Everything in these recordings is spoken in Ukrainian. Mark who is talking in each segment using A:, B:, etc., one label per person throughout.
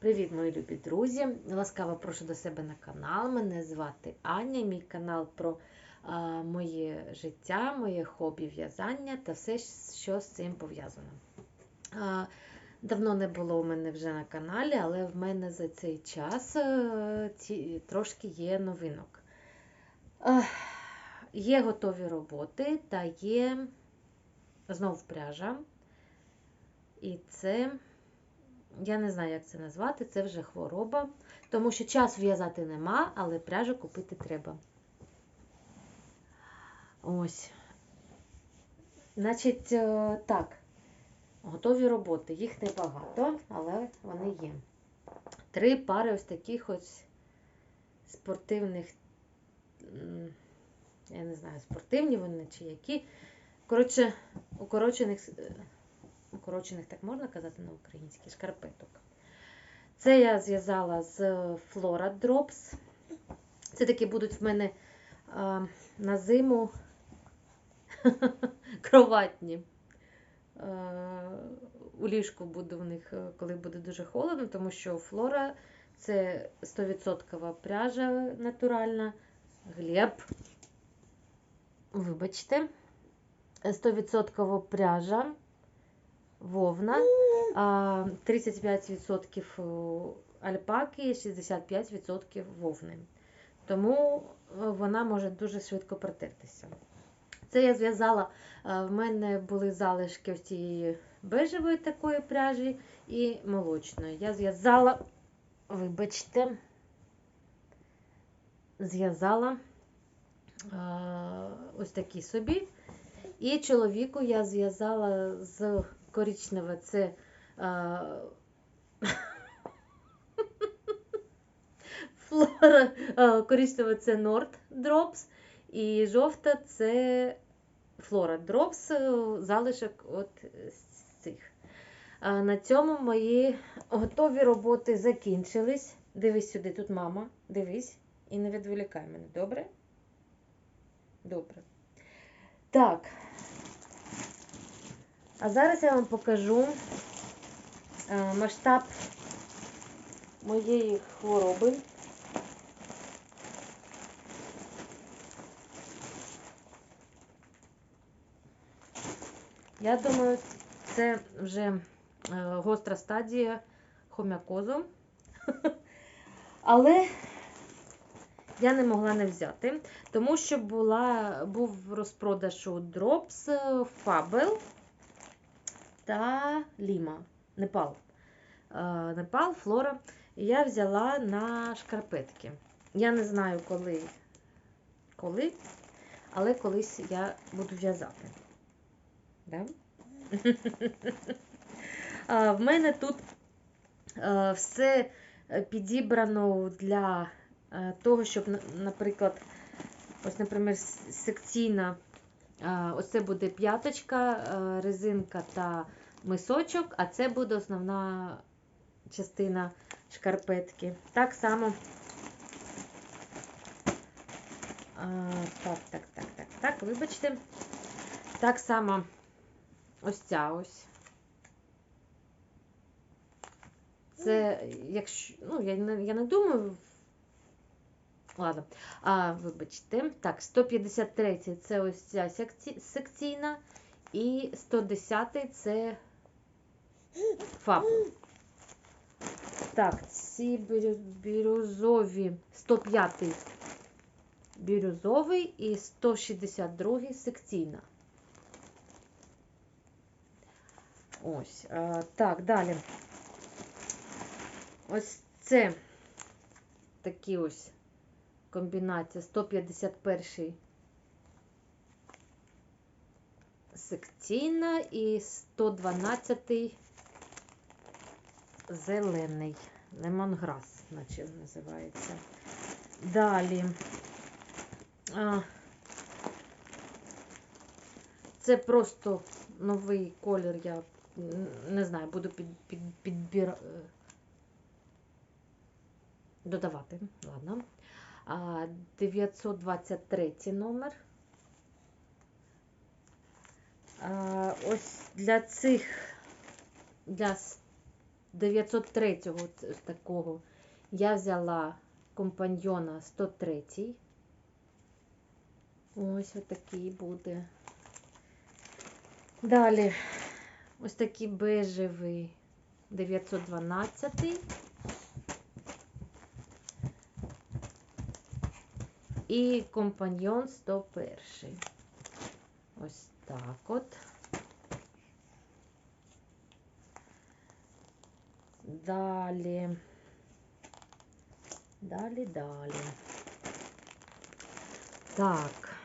A: Привіт, мої любі друзі! Ласкаво прошу до себе на канал. Мене звати Аня, мій канал про а, моє життя, моє хобі в'язання та все, що з цим пов'язано. Давно не було у мене вже на каналі, але в мене за цей час а, ці, трошки є новинок. А, є готові роботи та є знов пряжа. І це. Я не знаю, як це назвати, це вже хвороба, тому що час в'язати нема, але пряжу купити треба. Ось. Значить, е, так, готові роботи. Їх небагато, але вони є. Три пари ось таких ось спортивних, я не знаю, спортивні вони чи які. Коротше, укорочених укорочених, так можна казати на українській, шкарпеток. Це я зв'язала з Flora Drops. Це такі будуть в мене а, на зиму кроватні. А, у ліжку буду в них, коли буде дуже холодно, тому що Флора це 100% пряжа натуральна, глеб. Вибачте, 100% пряжа вовна, 35% альпаки і 65% вовни. Тому вона може дуже швидко протертися. Це я зв'язала, в мене були залишки ось цієї бежевої такої пряжі і молочної. Я зв'язала, вибачте, зв'язала ось такі собі. І чоловіку я зв'язала з коричневе це флора, а, коричневе це Nord Drops, і жовта це Flora Drops, залишок от цих. На цьому мої готові роботи закінчились. Дивись сюди, тут мама, дивись і не відволікай мене, добре? Добре. Так. А зараз я вам покажу е, масштаб моєї хвороби. Я думаю, це вже е, гостра стадія хомякозу. Але я не могла не взяти, тому що була, був розпродаж у Drops Fable та Ліма, Непал. Непал, Флора. Я взяла на шкарпетки. Я не знаю, коли, коли, але колись я буду в'язати. Да? В мене тут все підібрано для того, щоб, наприклад, ось, наприклад, секційна Оце буде п'яточка, резинка та мисочок, а це буде основна частина шкарпетки. Так само. Так, так, так, так, так, вибачте. Так само ось ця ось. Це, якщо, ну, я не, я не думаю, Ладно, а, вибачте. Так, 153 це ось ця секційна. І 110 це фаб. Так, ці бірюзові 105 бірюзовий і 162 секційна. Ось. Так, далі. Ось це такі ось комбінація 151 секційна і 112 зелений. Лемонграс, наче називається. Далі. А, Це просто новий колір, я не знаю, буду під, під, підбір... Е, додавати. Ладно. 923 номер. Ось для цих, для 903 ось такого я взяла компаньйона 103. Ось отакий буде. Далі ось такий бежевий 912. І компаньйон 101. Ось так от. Далі. Далі, далі. Так.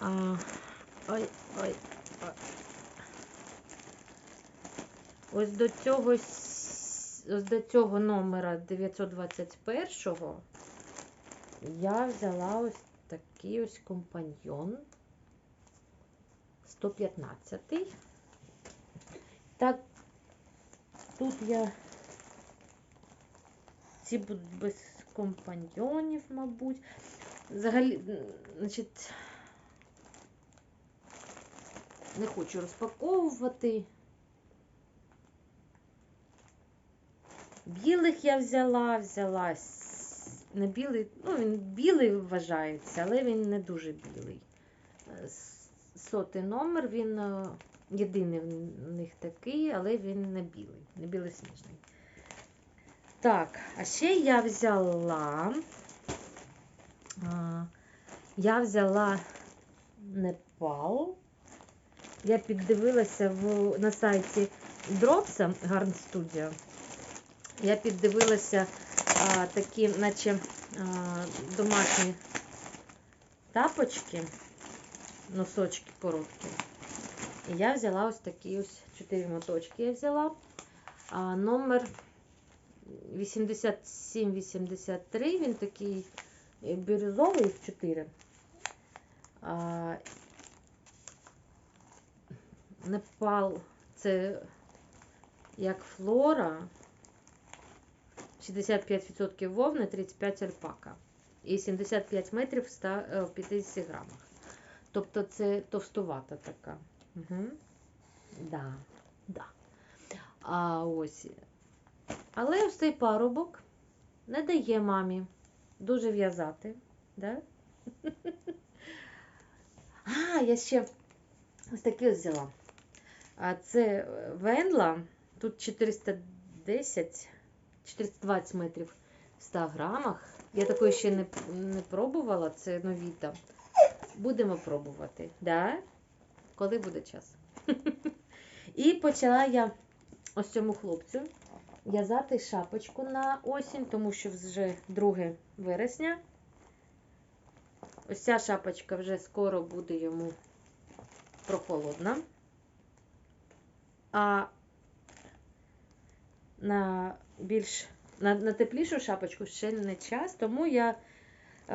A: А, ой, ой, ой. Ось до цього, ось до цього номера 921 я взяла ось такий ось компаньйон 115. Так, тут я ці будуть без компаньйонів, мабуть. Взагалі, значить, не хочу розпаковувати. Білих я взяла, взяла не білий, ну він білий вважається, але він не дуже білий. Е, Сотий номер, він е, єдиний в них такий, але він не білий, не білосніжний. Так, а ще я взяла. А, я взяла Непал. Я піддивилася в, на сайті Дропса Garn Studio. Я піддивилася а, такі, наче а, домашні тапочки, носочки короткі. Я взяла ось такі ось чотири моточки я взяла. А, номер 8783, він такий бірюзовий в 4. А, Непал це як флора. 65% вовни, 35 альпака. І 75 метрів в 100, е, 50 грамах. Тобто це товстувата така. Угу. Да, да. А ось. Але ось цей парубок не дає мамі дуже в'язати. Да? А, я ще ось таке взяла. А це Венла. Тут 410, 420 метрів в 100 грамах. Я такої ще не, не пробувала, це новіта. Будемо пробувати. Да? Коли буде час. І почала я ось цьому хлопцю в'язати шапочку на осінь, тому що вже 2 вересня. Ось ця шапочка вже скоро буде йому прохолодна. А на більш на, на теплішу шапочку ще не час, тому я е,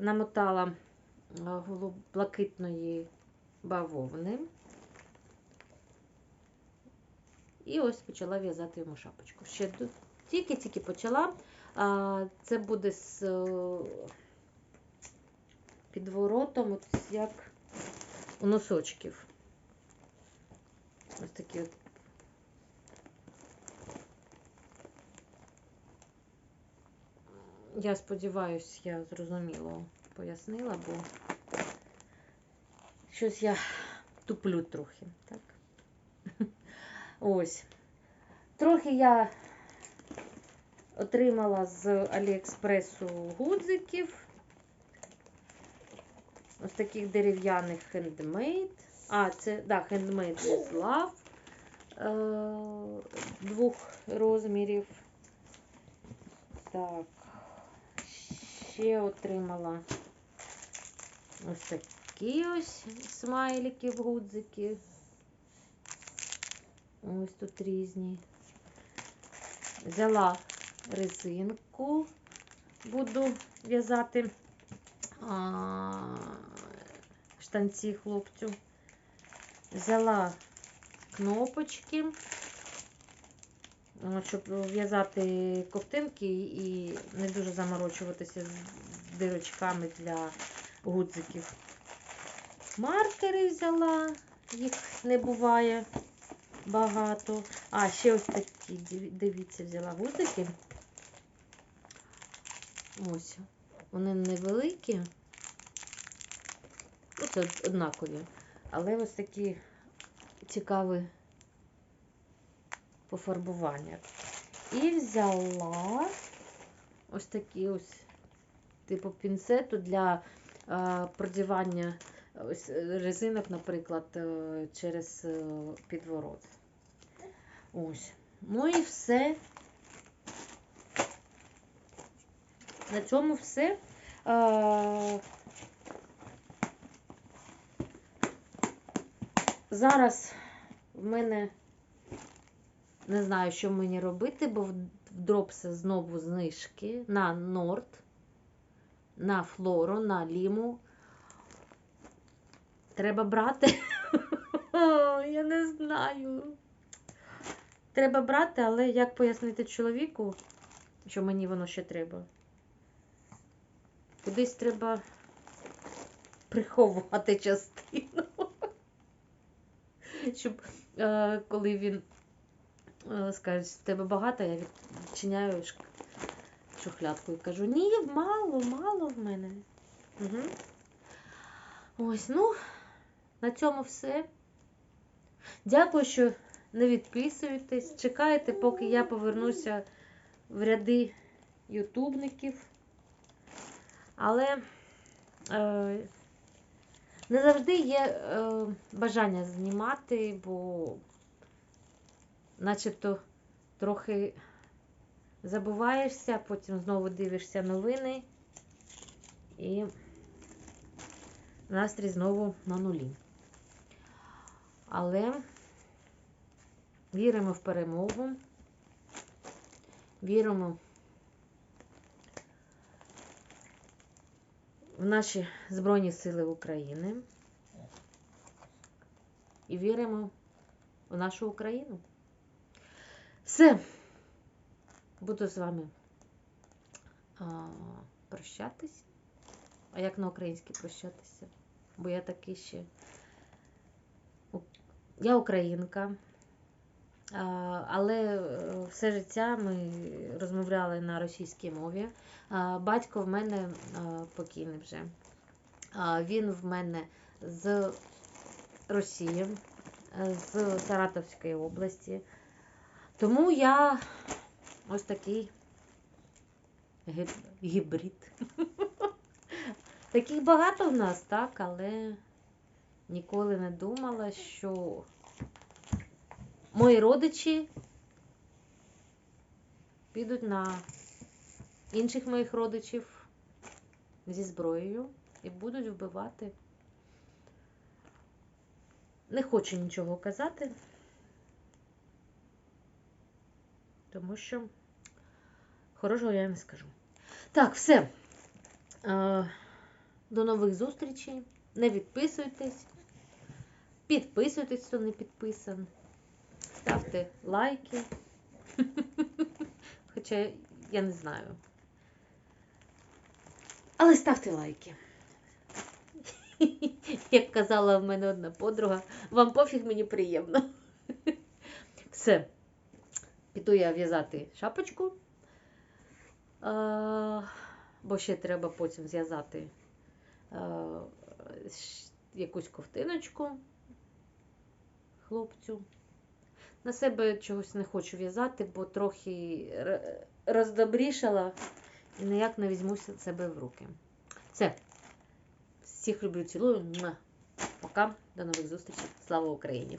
A: намотала е, голуб- блакитної бавовни. І ось почала в'язати йому шапочку. Ще тільки-тільки почала. Це буде з е, підворотом, от як у носочків. Ось такі от. Я сподіваюся, я зрозуміло пояснила, бо щось я туплю трохи, так? Ось. Трохи я отримала з Аліекспресу гудзиків. Ось таких дерев'яних хендмейд. А, це, да, хендмейд з лав е, двох розмірів. Так, ще отримала ось такі ось смайлики гудзики. Ось тут різні. Взяла резинку, буду в'язати штанці хлопцю. Взяла кнопочки, щоб в'язати ковтинки і не дуже заморочуватися з дирочками для гудзиків. Маркери взяла їх не буває багато. А, ще ось такі, дивіться, взяла гудзики. Ось. Вони невеликі. Ну, це однакові. Але ось такі цікаві пофарбування. І взяла ось такі ось типу пінцету для е, продівання ось е, резинок, наприклад, е, через е, підворот. Ось. Ну і все. На цьому все. Зараз в мене не знаю, що мені робити, бо в дропси знову знижки на Норд, на Флору, на Ліму. Треба брати. Я не знаю. Треба брати, але як пояснити чоловіку, що мені воно ще треба? Кудись треба приховувати частину. Щоб е, коли він е, скаже, в тебе багато, я відчиняю шухлядку і кажу, ні, мало, мало в мене. Угу. Ось, ну, на цьому все. Дякую, що не відписуєтесь. Чекайте, поки я повернуся в ряди ютубників. Але е, не завжди є е, бажання знімати, бо начебто трохи забуваєшся, потім знову дивишся новини і настрій знову на нулі. Але віримо в перемогу, віримо в наші Збройні Сили України і віримо в нашу Україну. Все. Буду з вами а, прощатись. А як на українській прощатися? Бо я таки ще. Я українка. Але е, все життя ми розмовляли на російській мові. Батько в мене покійний вже. Він в мене з Росії, е, з Саратовської області. Тому я ось такий гі- гібрид. Таких багато в нас, так, але ніколи не думала, що мої родичі підуть на інших моїх родичів зі зброєю і будуть вбивати. Не хочу нічого казати, тому що хорошого я не скажу. Так, все. Е, До нових зустрічей. Не відписуйтесь. Підписуйтесь, хто не підписан. Ставте лайки. Хоча я не знаю. Але ставте лайки. Як казала в мене одна подруга, вам пофіг мені приємно. Все. Піду я в'язати шапочку. Бо ще треба потім зв'язати якусь ковтиночку хлопцю. На себе чогось не хочу в'язати, бо трохи роздобрішала і ніяк не візьму себе в руки. Все. Всіх люблю, цілую. Пока. До нових зустрічей. Слава Україні!